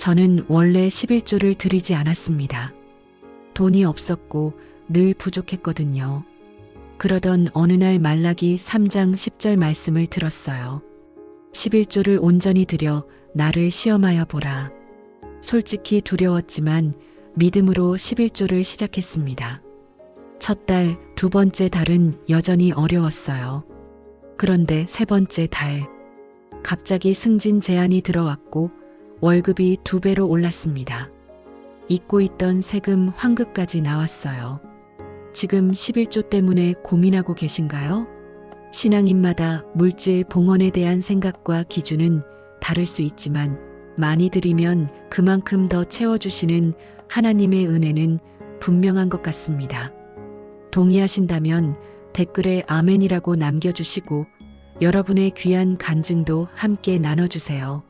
저는 원래 11조를 드리지 않았습니다. 돈이 없었고 늘 부족했거든요. 그러던 어느 날 말라기 3장 10절 말씀을 들었어요. 11조를 온전히 드려 나를 시험하여 보라. 솔직히 두려웠지만 믿음으로 11조를 시작했습니다. 첫 달, 두 번째 달은 여전히 어려웠어요. 그런데 세 번째 달, 갑자기 승진 제안이 들어왔고 월급이 두 배로 올랐습니다. 잊고 있던 세금 환급까지 나왔어요. 지금 11조 때문에 고민하고 계신가요? 신앙인마다 물질 봉헌에 대한 생각과 기준은 다를 수 있지만 많이 드리면 그만큼 더 채워주시는 하나님의 은혜는 분명한 것 같습니다. 동의하신다면 댓글에 아멘이라고 남겨주시고 여러분의 귀한 간증도 함께 나눠주세요.